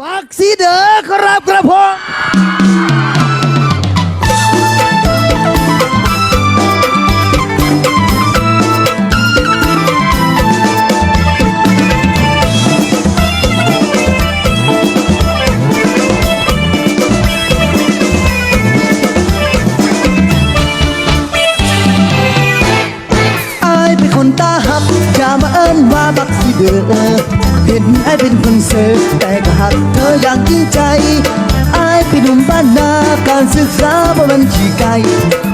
บักซีเดอครับกระพงอายเป็นคนตาหับอย่ามาเอิ้นว่าบักซีเดอ เห็นไอายเป็นคนเซอร์แต่ก็หักเธออย่างจริงใจไอายเป็นหนุ่มบ้านนาการศึกษาบ่มันขี่ไก่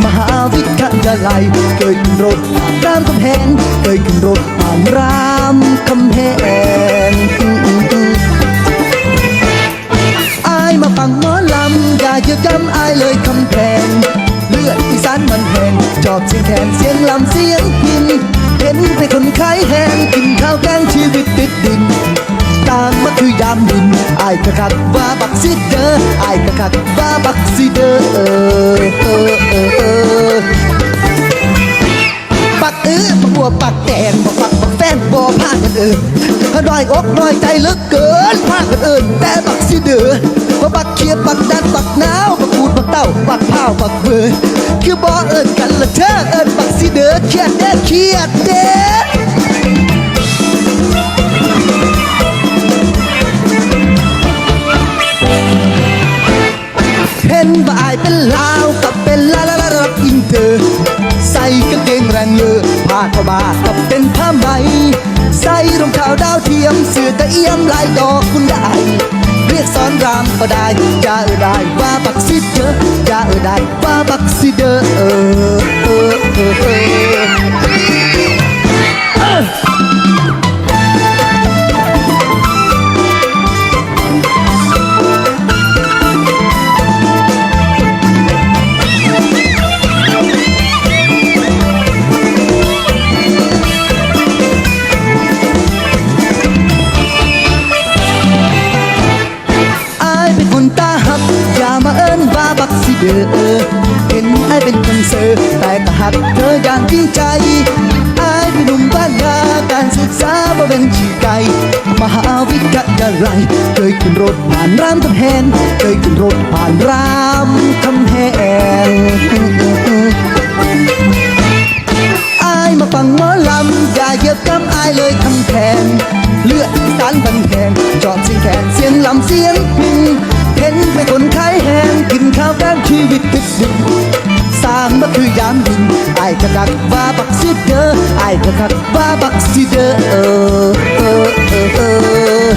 มหาวิทยาลัยเคยขึ้นรถรามคำแหงเคยขึ้นรถผ่านรามคำแหงอายมาฟังหมอลำอย่าเยือกย้ำอายเลยคำแพงเลือดอีสานมันแห้งจอบเสียงแคนเสียงลำเสียงพินเห็นเป็นคนขายแห้งกินข้าวแกงามดินไอายกะคักว่าบักซิเดอไอายกะคักว่าบักซิเดอเออเออเออเออปักเออปักบัวปักแตงปักปักปักแฟนบ่พากันเอินน้อยอกน้อยใจเหลือเกินพากันเอินแต่ปักสิเดือว่าปักเขียดปักดันปักหนาวปักปูดปักเต้าปักเผาปักเบิดคือบ่เอินกันละเธอเอินปักสิเดอเครียดเด้อเครียดเด้อ เห็นว่าอายเป็นลาวกับเป็นลาลาลาลาอินเตอร์ใส่กางเกงแรงเลอผ้าข้ามากับเป็นผ้าไหมใส่รองเท้าดาวเทียมเสื้อกระเอี่ยมลายดอกคุณได้ เรียกสอนรามก็ได้จะเออได้ว่าบักซิเดอจะเออได้ว่าบักซิเดอเออเออเออเออ เดอเห็นไอายเป็นคนเซอร์แต่ก็หักเธออย่างจริงใจไอายเป็นหนุ่มบ้านนาการศึกษาบ่เป็นชีไก่มหาวิทยาลัยเคยขึ้นรถผ่านรามคำแหงเคยขึ้นรถผ่านรามคำแหงอายมาฟังหมอลำอย่าเหยียบกำไอายเลยคำแพงเลือดสานบันแหงจอบเสียงแขนเสียงลำเสียงพิน เป็นคนขายแหงกินข้าวแกงชีวิตติดดินสร้างมาคือยามดินไอายกระดักว่าบักซิเดอไอายกระดักว่าบักซิเดอเออเออเออเออ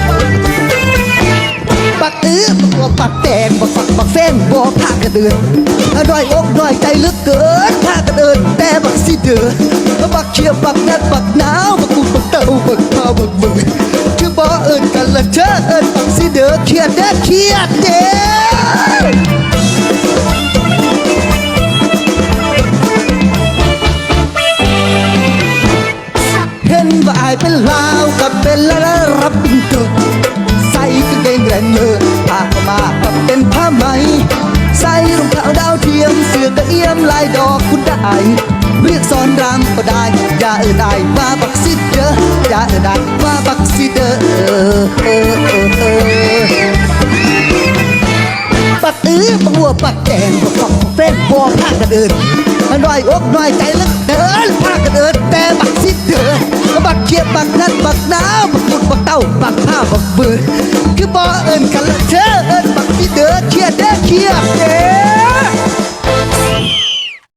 ปักอื้อปักบัวปักแตงปักฝักปักแฟงบ่พากันเดินน้อยอกน้อยใจลึกเกินพากันเดินแต่บักสิเดือปักเขียวปักนัดปักหนาวปักกูปักเต้าปักพาปักมือคือบ่เอิ้นกันละเชิดเอิ้นปักสิเดือเครียดเด้อเครียดเด้อเห็นว่าไอเป็นลาวกับเป็นลาลารับบินเกิดใส่กางเกงแรงเลอผ้าเข้ามากับเป็นผ้าไหม ใส่รองเท้าดาวเทียมเสื้อกระเอี่ยมลายดอกคุณได้เรียกสอนรามก็ได้อย่าเอ่ได้ว่าบักซิเดออย่าเอ่ได้ว่าบักซิเดอเเดินน้อยอกน้อยใจลึกเดินพากันเดินแต่บักซิเดือบักเขียบบักนัดบักหนาบักบุดบักเต้าบักผ้าบักเบือคือบ่เอิ้นกันละเธอเอิ้นบักซิเดือเขียดเด้อเครียดเด้อ